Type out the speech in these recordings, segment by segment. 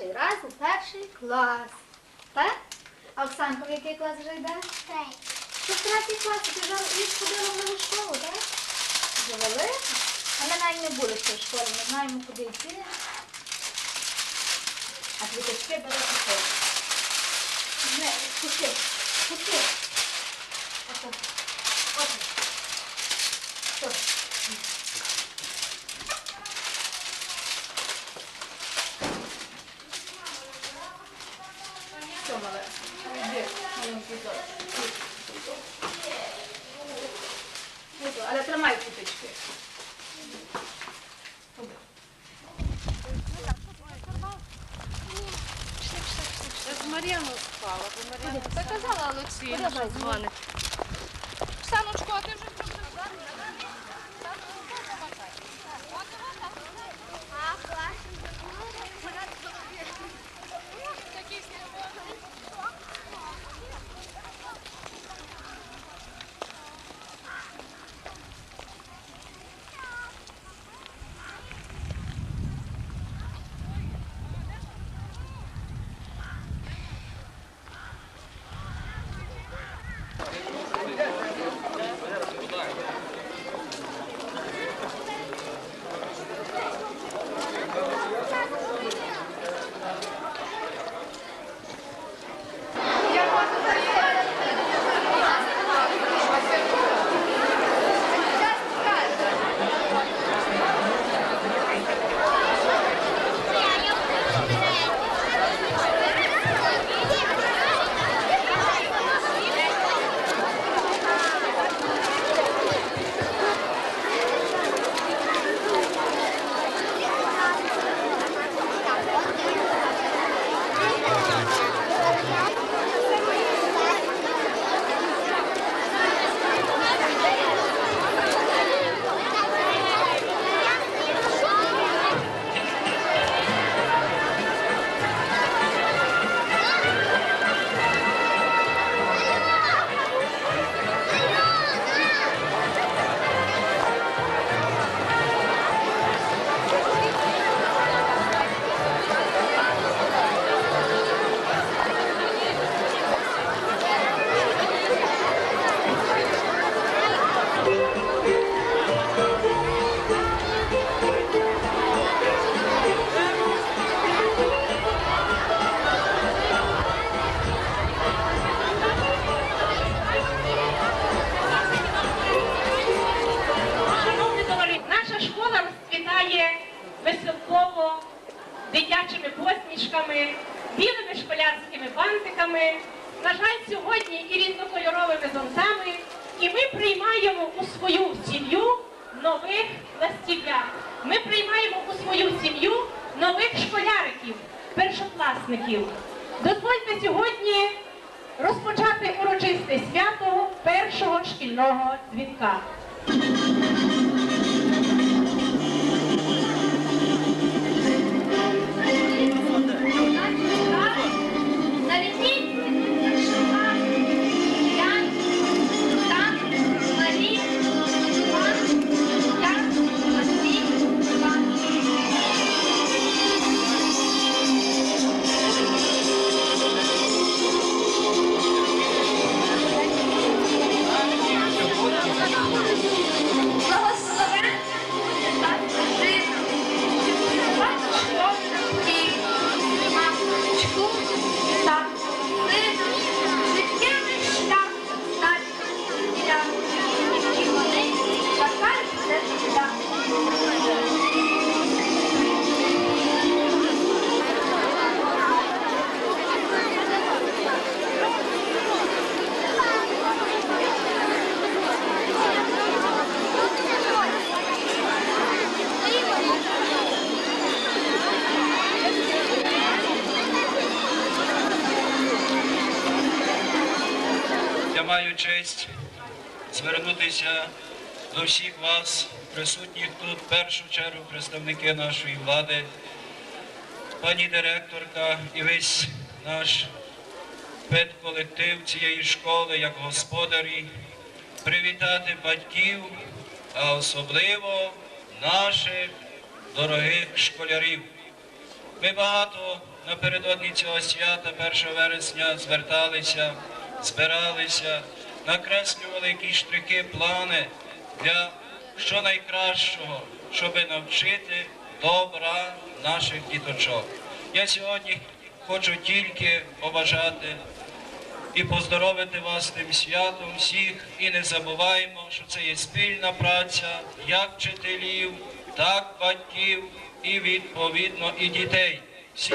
перший раз у перший клас. Так? А Оксанка, в який клас вже йде? Ти в третій клас, ти вже і ходила в нову школу, так? Вже велика. А ми навіть не були ще в школі, ми знаємо, куди йти. А квіточки бере куси. Не, куси, куси. Ото. Ото. Ото. Спала, бо Мар'яна так казала Олексію, що дзвонить. Ми приймаємо у свою сім'ю нових школяриків, першокласників. Дозвольте сьогодні розпочати урочисте свято першого шкільного дзвінка. Честь звернутися до всіх вас, присутніх тут, в першу чергу, представники нашої влади, пані директорка і весь наш педколектив цієї школи, як господарі, привітати батьків, а особливо наших дорогих школярів. Ми багато напередодні цього свята, 1 вересня, зверталися, збиралися, накреслювали якісь штрихи, плани для що найкращого, щоб навчити добра наших діточок. Я сьогодні хочу тільки побажати і поздоровити вас тим святом всіх. І не забуваємо, що це є спільна праця як вчителів, так батьків і відповідно і дітей. Всі.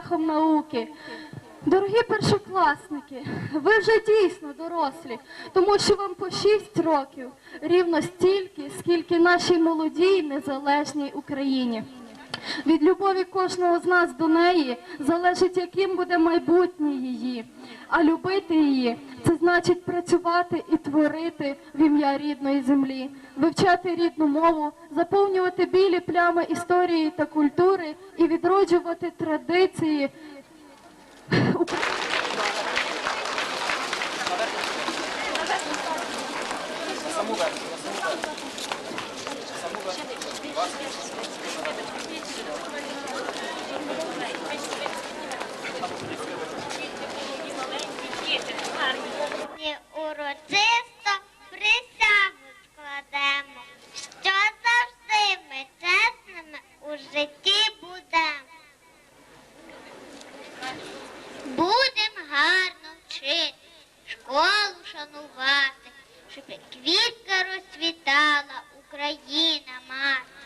Шляхом науки. Дорогі першокласники, ви вже дійсно дорослі, тому що вам по 6 років рівно стільки, скільки нашій молодій незалежній Україні. Від любові кожного з нас до неї залежить, яким буде майбутнє її. А любити її значить працювати і творити в ім'я рідної землі, вивчати рідну мову, заповнювати білі плями історії та культури і відроджувати традиції. Ми урочисто присягу складемо, що завжди ми чесними у житті будемо. Будем гарно вчити, школу шанувати, щоб як квітка розцвітала Україна мати.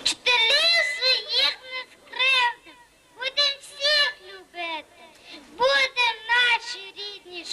Вчителів своїх не скривдив, будем всіх любити. Будем наші нашій рідній